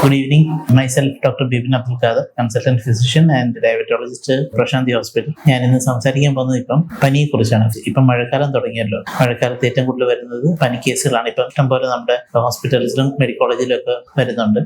Good evening myself doctor Bipin Abdul Kader, consultant physician and diabetologist, Prashanthi hospital. ഞാൻ ഇന്ന് സംസാരിക്കാൻ പോകുന്നത് ഇപ്പം പനിയെ കുറിച്ചാണ്. ഇപ്പം മഴക്കാലം തുടങ്ങിയല്ലോ. മഴക്കാലത്ത് ഏറ്റവും കൂടുതൽ വരുന്നത് പനി കേസുകളാണ്. ഇപ്പം ഇഷ്ടംപോലെ നമ്മുടെ ഹോസ്പിറ്റൽസിലും മെഡിക്കൽ കോളേജിലും ഒക്കെ വരുന്നുണ്ട്.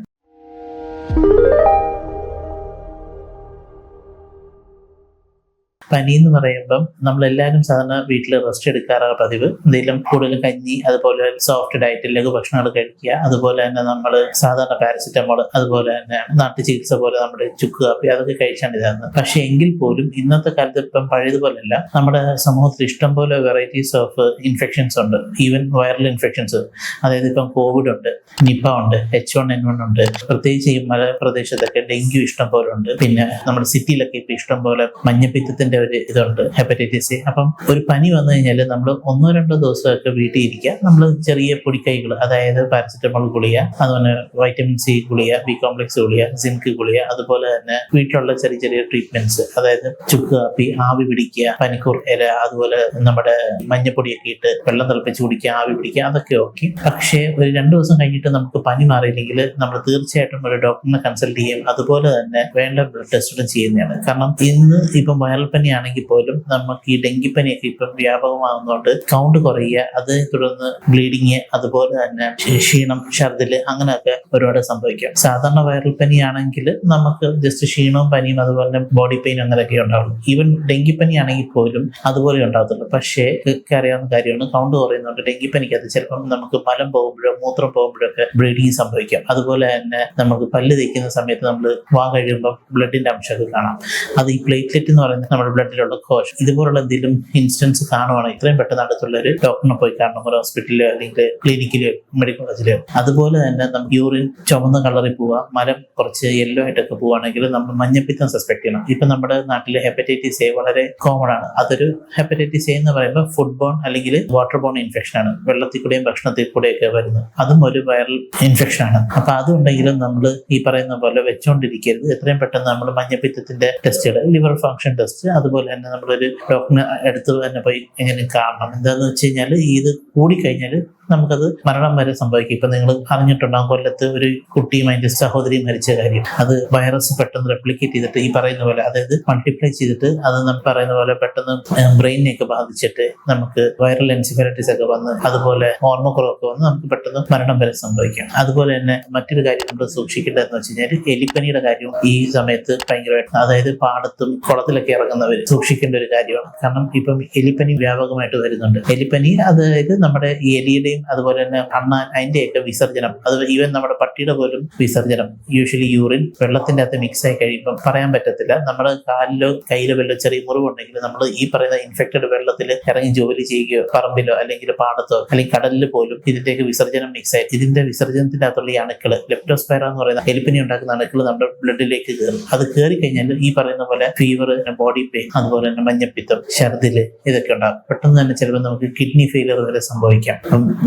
പനി എന്ന് പറയുമ്പം നമ്മളെല്ലാവരും സാധാരണ വീട്ടിൽ റെസ്റ്റ് എടുക്കാറാണ് പതിവ്. എന്തെങ്കിലും കൂടുതൽ കഞ്ഞി അതുപോലെ സോഫ്റ്റ് ഡയറ്റ് ലഘു ഭക്ഷണങ്ങൾ കഴിക്കുക. അതുപോലെ തന്നെ നമ്മൾ സാധാരണ പാരസിറ്റമോൾ അതുപോലെ തന്നെ നാട്ടു ചികിത്സ പോലെ നമ്മുടെ ചുക്ക് കാപ്പി അതൊക്കെ കഴിച്ചാണ് ഇതാകുന്നത് പക്ഷെ എങ്കിൽ പോലും ഇന്നത്തെ കാലത്ത് ഇപ്പം പഴയതുപോലെയല്ല നമ്മുടെ സമൂഹത്തിൽ ഇഷ്ടം പോലെ വെറൈറ്റീസ് ഓഫ് ഇൻഫെക്ഷൻസ് ഉണ്ട്. ഈവൻ വൈറൽ ഇൻഫെക്ഷൻസ് അതായത് ഇപ്പം കോവിഡ് ഉണ്ട് നിപ്പ ഉണ്ട് എച്ച് വൺ എൻ വൺ ഉണ്ട്. പ്രത്യേകിച്ച് ഈ മലപ്രദേശത്തൊക്കെ ഡെങ്കു ഇഷ്ടം പോലെ ഉണ്ട്. പിന്നെ നമ്മുടെ സിറ്റിയിലൊക്കെ ഇപ്പൊ ഇഷ്ടം പോലെ മഞ്ഞപ്പിത്തത്തിന്റെ ഒരു ഇതുണ്ട് ഹെപ്പറ്റൈറ്റിസ് സി അപ്പം ഒരു പനി വന്നു കഴിഞ്ഞാൽ നമ്മൾ ഒന്നോ രണ്ടോ ദിവസമൊക്കെ വീട്ടിൽ ഇരിക്കുക. നമ്മൾ ചെറിയ പൊടിക്കൈകൾ അതായത് പാരസെറ്റമോൾ ഗുളിക അതുപോലെ വൈറ്റമിൻ സി ഗുളിക ബി കോംപ്ലക്സ് ഗുളിക സിങ്ക് ഗുളിക അതുപോലെ തന്നെ വീട്ടിലുള്ള ചെറിയ ചെറിയ ട്രീറ്റ്മെന്റ്സ് അതായത് ചുക്ക് കാപ്പി ആവി പിടിക്കുക പനിക്കൂർ ഇല അതുപോലെ നമ്മുടെ മഞ്ഞപ്പൊടിയൊക്കെ ഇട്ട് വെള്ളം തിളപ്പിച്ച് കുടിക്കുക ആവി പിടിക്കുക അതൊക്കെ ഓക്കെ പക്ഷേ ഒരു രണ്ടു ദിവസം കഴിഞ്ഞിട്ട് നമുക്ക് പനി മാറിയില്ലെങ്കിൽ നമ്മൾ തീർച്ചയായിട്ടും ഒരു ഡോക്ടറിനെ കൺസൾട്ട് ചെയ്യും അതുപോലെ തന്നെ വേണ്ട ബ്ലഡ് ടെസ്റ്റും ചെയ്യുന്നതാണ്. കാരണം ഇന്ന് ഇപ്പം വൈറൽ പനി ആണെങ്കിൽ പോലും നമുക്ക് ഈ ഡെങ്കിപ്പനിയൊക്കെ ഇപ്പം വ്യാപകമാകുന്നതുകൊണ്ട് കൗണ്ട് കുറയുക അത് തുടർന്ന് ബ്ലീഡിങ് അതുപോലെ തന്നെ ക്ഷീണം ഛർദിൽ അങ്ങനെയൊക്കെ ഒരുപാട് സംഭവിക്കാം. സാധാരണ വൈറൽ പനിയാണെങ്കിൽ നമുക്ക് ജസ്റ്റ് ക്ഷീണവും പനിയും അതുപോലെ ബോഡി പെയിൻ അങ്ങനെയൊക്കെ ഉണ്ടാവും ഈവൻ ഡെങ്കിപ്പനി ആണെങ്കിൽ പോലും അതുപോലെ ഉണ്ടാകത്തുള്ളൂ. പക്ഷേ ഒക്കെ അറിയാവുന്ന കാര്യമാണ് കൗണ്ട് കുറയുന്നുണ്ട് ഡെങ്കിപ്പനിക്ക് അത് ചിലപ്പം നമുക്ക് മലം പോകുമ്പോഴോ മൂത്രം പോകുമ്പോഴൊക്കെ ബ്ലീഡിങ് സംഭവിക്കാം. അതുപോലെ തന്നെ നമുക്ക് പല്ല് തേക്കുന്ന സമയത്ത് നമ്മൾ വാ കഴിയുമ്പോൾ ബ്ലഡിന്റെ അംശമൊക്കെ കാണാം. അത് ഈ പ്ലേറ്റ്ലെറ്റ് എന്ന് പറയുന്നത് നമ്മുടെ ബ്ലഡിലുള്ള കോശം. ഇതുപോലുള്ള എന്തെങ്കിലും ഇൻസ്റ്റൻസ് കാണുവാണെങ്കിൽ ഇത്രയും പെട്ടെന്ന് അടുത്തുള്ള ഒരു ഡോക്ടറിനെ പോയി കാണണം. ഒരു ഹോസ്പിറ്റലിലോ അല്ലെങ്കിൽ ക്ലിനിക്കിലോ മെഡിക്കൽ കോളേജിലോ അതുപോലെ തന്നെ നമുക്ക് യൂറിൻ ചുവന്ന കളറിൽ പോവാം. മരം കുറച്ച് യെല്ലോ ആയിട്ടൊക്കെ പോവുകയാണെങ്കിൽ നമ്മൾ മഞ്ഞപ്പിത്തം സസ്പെക്ട് ചെയ്യണം. ഇപ്പൊ നമ്മുടെ നാട്ടിലെ ഹെപ്പറ്റൈറ്റിസ് എ വളരെ കോമൺ ആണ്. അതൊരു ഹെപ്പറ്റൈറ്റിസ് എ എന്ന് പറയുമ്പോൾ ഫുഡ് ബോൺ അല്ലെങ്കിൽ വാട്ടർ ബോൺ ഇൻഫെക്ഷൻ ആണ്. വെള്ളത്തിൽ കൂടെയും ഭക്ഷണത്തിൽ കൂടെയൊക്കെ വരുന്നത്. അതും ഒരു വൈറൽ ഇൻഫെക്ഷൻ ആണ്. അപ്പൊ അതുണ്ടെങ്കിലും നമ്മൾ ഈ പറയുന്ന പോലെ വെച്ചുകൊണ്ടിരിക്കരുത് എത്രയും പെട്ടെന്ന് നമ്മൾ മഞ്ഞപ്പിത്തത്തിന്റെ ടെസ്റ്റുകൾ ലിവർ ഫംഗ്ഷൻ ടെസ്റ്റ് അതുപോലെ തന്നെ നമ്മളൊരു ഡോക്ടറിനെ അടുത്ത് തന്നെ പോയി എങ്ങനെ കാണണം. എന്താന്ന് വെച്ച് കഴിഞ്ഞാൽ ഇത് കൂടിക്കഴിഞ്ഞാൽ നമുക്കത് മരണം വരെ സംഭവിക്കും. ഇപ്പൊ നിങ്ങൾ അറിഞ്ഞിട്ടുണ്ടാകും കൊല്ലത്ത് ഒരു കുട്ടിയും അതിന്റെ സഹോദരിയും മരിച്ച കാര്യം. അത് വൈറസ് പെട്ടെന്ന് റെപ്ലിക്കേറ്റ് ചെയ്തിട്ട് ഈ പറയുന്ന പോലെ അതായത് മൾട്ടിപ്ലൈ ചെയ്തിട്ട് അത് പറയുന്ന പോലെ പെട്ടെന്ന് ബ്രെയിനിനെയൊക്കെ ബാധിച്ചിട്ട് നമുക്ക് വൈറൽ എൻസിഫലൈറ്റിസ് ഒക്കെ വന്ന് അതുപോലെ ഓർമ്മക്കുറവൊക്കെ വന്ന് നമുക്ക് പെട്ടെന്ന് മരണം വരെ സംഭവിക്കാം. അതുപോലെ തന്നെ മറ്റൊരു കാര്യം നമ്മൾ സൂക്ഷിക്കേണ്ടത് എന്ന് വെച്ച് കഴിഞ്ഞാൽ എലിപ്പനിയുടെ കാര്യവും ഈ സമയത്ത് ഭയങ്കരമായിട്ട് അതായത് പാടത്തും കുളത്തിലൊക്കെ ഇറങ്ങുന്നവർ സൂക്ഷിക്കേണ്ട ഒരു കാര്യമാണ്. കാരണം ഇപ്പം എലിപ്പനി വ്യാപകമായിട്ട് വരുന്നുണ്ട്. എലിപ്പനി അതായത് നമ്മുടെ ഈ എലിയുടെയും അതുപോലെ തന്നെ അണ്ണാൻ അതിന്റെയൊക്കെ വിസർജനം അത് ഈവൻ നമ്മുടെ പട്ടിയുടെ പോലും വിസർജനം യൂഷ്വലി യൂറിൻ വെള്ളത്തിന്റെ അകത്ത് മിക്സ് ആയി കഴിയുമ്പോൾ പറയാൻ പറ്റത്തില്ല. നമ്മുടെ കാലിലോ കയ്യിലോ വല്ല ചെറിയ മുറിവുണ്ടെങ്കിൽ നമ്മൾ ഈ പറയുന്ന ഇൻഫെക്റ്റഡ് വെള്ളത്തിൽ ഇറങ്ങി ജോലി ചെയ്യുകയോ പറമ്പിലോ അല്ലെങ്കിൽ പാടത്തോ അല്ലെങ്കിൽ കടലിൽ പോലും ഇതിന്റെയൊക്കെ വിസർജനം മിക്സ് ആയി. ഇതിന്റെ വിസർജനത്തിന്റെ അകത്തുള്ള ഈ അണുക്കൾ ലെപ്റ്റോസ്പൈറ എന്ന് പറയുന്ന എലിപ്പനി ഉണ്ടാക്കുന്ന അണുക്കൾ നമ്മുടെ ബ്ലഡിലേക്ക് കയറും. അത് കയറി കഴിഞ്ഞാൽ ഈ പറയുന്ന പോലെ ഫീവർ ബോഡി പെയിൻ അതുപോലെ തന്നെ മഞ്ഞപ്പിത്തം ഛർദിൽ ഇതൊക്കെ ഉണ്ടാകും. പെട്ടെന്ന് തന്നെ ചിലപ്പോൾ നമുക്ക് കിഡ്നി ഫെയിലിയർ വരെ സംഭവിക്കാം.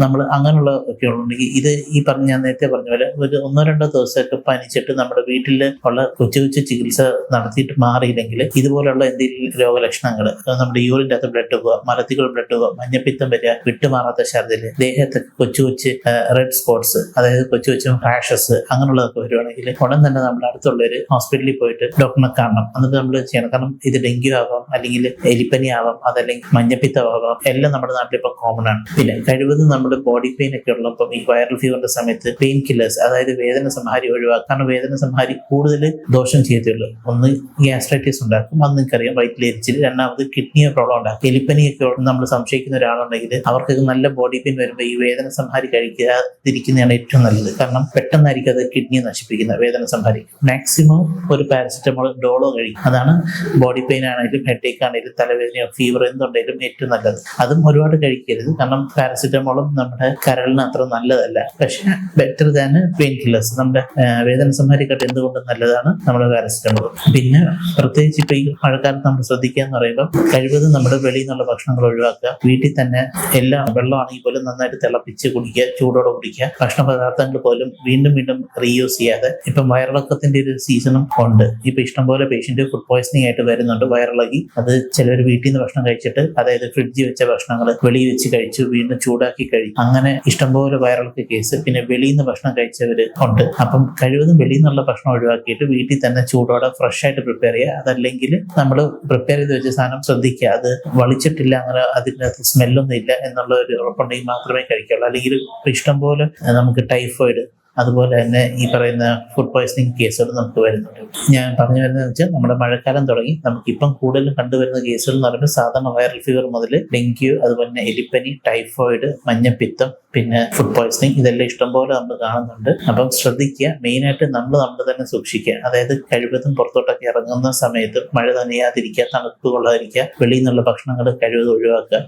നമ്മൾ അങ്ങനെയുള്ള ഒക്കെ ഉണ്ടെങ്കിൽ ഇത് ഈ പറഞ്ഞ ഞാൻ നേരത്തെ പറഞ്ഞ പോലെ ഒരു ഒന്നോ രണ്ടോ ദിവസമൊക്കെ പനിച്ചിട്ട് നമ്മുടെ വീട്ടിൽ ഉള്ള കൊച്ചു കൊച്ചു ചികിത്സ നടത്തിയിട്ട് മാറിയില്ലെങ്കിൽ ഇതുപോലെയുള്ള എന്തെങ്കിലും രോഗലക്ഷണങ്ങൾ നമ്മുടെ യൂറിന്റെ അകത്ത് ബ്ലഡ് പോവുക മലത്തികൾ ബ്ലഡ് പോവുക മഞ്ഞപ്പിത്തം വരിക വിട്ടുമാറാത്ത ഛർദിൽ ദേഹത്ത് കൊച്ചു കൊച്ചു റെഡ് സ്പോട്ട്സ് അതായത് കൊച്ചു കൊച്ചു റാഷസ് അങ്ങനെയുള്ളതൊക്കെ വരുവാണെങ്കിൽ ഉടൻ തന്നെ നമ്മുടെ അടുത്തുള്ളവർ ഹോസ്പിറ്റലിൽ പോയിട്ട് ഡോക്ടറിനെ കാണണം. എന്നിട്ട് നമ്മൾ ചെയ്യണം. കാരണം ഇത് ഡെങ്കി ആവാം അല്ലെങ്കിൽ എലിപ്പനി ആവാം അതല്ലെങ്കിൽ മഞ്ഞപ്പിത്തം ആവാം എല്ലാം നമ്മുടെ നാട്ടിൽ ഇപ്പോൾ കോമൺ ആണ്. പിന്നെ കഴിവതും നമ്മൾ ബോഡി പെയിൻ ഒക്കെ ഉള്ളപ്പം ഈ വൈറൽ ഫീവറിന്റെ സമയത്ത് പെയിൻ കില്ലേഴ്സ് അതായത് വേദന സംഹാരി ഒഴിവാക്കുക. കാരണം വേദന സംഹാരി കൂടുതൽ ദോഷം ചെയ്യത്തുള്ളൂ ഒന്ന് ഗ്യാസ്ട്രൈറ്റിസ് ഉണ്ടാക്കും. അത് നിങ്ങൾക്കറിയാം. വയറ്റിലെരിച്ചിൽ രണ്ടാമത് കിഡ്നി പ്രോബ്ലം ഉണ്ടാക്കും. എലിപ്പനിയൊക്കെ നമ്മൾ സംശയിക്കുന്ന ഒരാളുണ്ടെങ്കിൽ അവർക്ക് നല്ല ബോഡി പെയിൻ വരുമ്പോൾ ഈ വേദന സംഹാരി കഴിക്കാതിരിക്കുന്നതാണ് ഏറ്റവും നല്ലത്. കാരണം പെട്ടെന്നായിരിക്കും അത് കിഡ്നിയെ നശിപ്പിക്കുന്ന വേദന സംഹാരി മാക്സിമം ഒരു പാരസിറ്റമോൾ ഡോളോ കഴിക്കും. അതാണ് ബോഡി പെയിൻ ആണെങ്കിലും ഹെഡേക്ക് ആണെങ്കിലും തലവേദനയോ ഫീവർ എന്തുണ്ടെങ്കിലും ഏറ്റവും നല്ലത്. അതും ഒരുപാട് കഴിക്കരുത്. കാരണം പാരസിറ്റമോളും നമ്മുടെ കരളിന് അത്ര നല്ലതല്ല. പക്ഷെ ബെറ്റർ ദാൻ പെയിൻ കില്ലേഴ്സ് നമ്മുടെ വേദന സംഹാരിക്കട്ടെ എന്തുകൊണ്ടും നല്ലതാണ് നമ്മുടെ പാരസിറ്റമോൾ. പിന്നെ പ്രത്യേകിച്ച് ഇപ്പൊ ഈ മഴക്കാലത്ത് നമ്മൾ ശ്രദ്ധിക്കുക എന്ന് പറയുമ്പോൾ കഴിവതും നമ്മുടെ വെളിയിൽ നിന്നുള്ള ഭക്ഷണങ്ങൾ ഒഴിവാക്കുക. വീട്ടിൽ തന്നെ എല്ലാ വെള്ളമാണെങ്കിൽ പോലും നന്നായിട്ട് തിളപ്പിച്ച് കുടിക്കുക ചൂടോടെ കുടിക്കുക. ഭക്ഷണ പദാർത്ഥങ്ങൾ പോലും വീണ്ടും വീണ്ടും റീയൂസ് ചെയ്യാതെ. ഇപ്പം വയറിളക്കത്തിന്റെ ഒരു സീസണും ഉണ്ട്. ഇപ്പൊ ഇഷ്ടംപോലെ പേഷ്യന്റ് ഫുഡ് പോയ്സണിങ് ആയിട്ട് വരുന്നുണ്ട് വയറിളകി. അത് ചിലർ വീട്ടിൽ നിന്ന് ഭക്ഷണം കഴിച്ചിട്ട് അതായത് ഫ്രിഡ്ജിൽ വെച്ച ഭക്ഷണങ്ങൾ വെളിയിൽ വെച്ച് കഴിച്ചു വീണ്ടും ചൂടാക്കി കഴിച്ചു. കഴിക്കും അങ്ങനെ ഇഷ്ടംപോലെ വയറിളക്ക കേസ്. പിന്നെ വെളിയിൽ നിന്ന് ഭക്ഷണം കഴിച്ചവര് ഉണ്ട്. അപ്പം കഴിവതും വെളിയിൽ നിന്നുള്ള ഭക്ഷണം ഒഴിവാക്കിയിട്ട് വീട്ടിൽ തന്നെ ചൂടോടെ ഫ്രഷ് ആയിട്ട് പ്രിപ്പയർ ചെയ്യുക. അതല്ലെങ്കിൽ നമ്മൾ പ്രിപ്പയർ ചെയ്ത് വെച്ച സാധനം ശ്രദ്ധിക്കുക. അത് വളിച്ചിട്ടില്ല അങ്ങനെ അതിനകത്ത് സ്മെല്ലൊന്നും ഇല്ല എന്നുള്ള ഒരു ഉറപ്പുണ്ടെങ്കിൽ മാത്രമേ കഴിക്കുള്ളൂ അല്ലെങ്കിൽ ഇഷ്ടംപോലെ നമുക്ക് ടൈഫോയിഡ് അതുപോലെ തന്നെ ഈ പറയുന്ന ഫുഡ് പോയ്സണിങ് കേസുകൾ നമുക്ക് വരുന്നുണ്ട്. ഞാൻ പറഞ്ഞു വരുന്നത് വെച്ചാൽ നമ്മുടെ മഴക്കാലം തുടങ്ങി നമുക്കിപ്പം കൂടുതലും കണ്ടുവരുന്ന കേസുകൾ എന്ന് പറയുമ്പോൾ സാധാരണ വൈറൽ ഫീവർ മുതൽ ഡെങ്കി അതുപോലെ തന്നെ എലിപ്പനി ടൈഫോയിഡ് മഞ്ഞപ്പിത്തം പിന്നെ ഫുഡ് പോയ്സണിങ് ഇതെല്ലാം ഇഷ്ടംപോലെ നമ്മൾ കാണുന്നുണ്ട്. അപ്പം ശ്രദ്ധിക്കുക മെയിനായിട്ട് നമ്മൾ നമ്മൾ തന്നെ സൂക്ഷിക്കുക. അതായത് കഴിവതും പുറത്തോട്ടൊക്കെ ഇറങ്ങുന്ന സമയത്ത് മഴ നനയാതിരിക്കുക തണുപ്പ് കൊള്ളാതിരിക്കുക വെളിയിൽ നിന്നുള്ള ഭക്ഷണങ്ങൾ കഴിവതും ഒഴിവാക്കുക.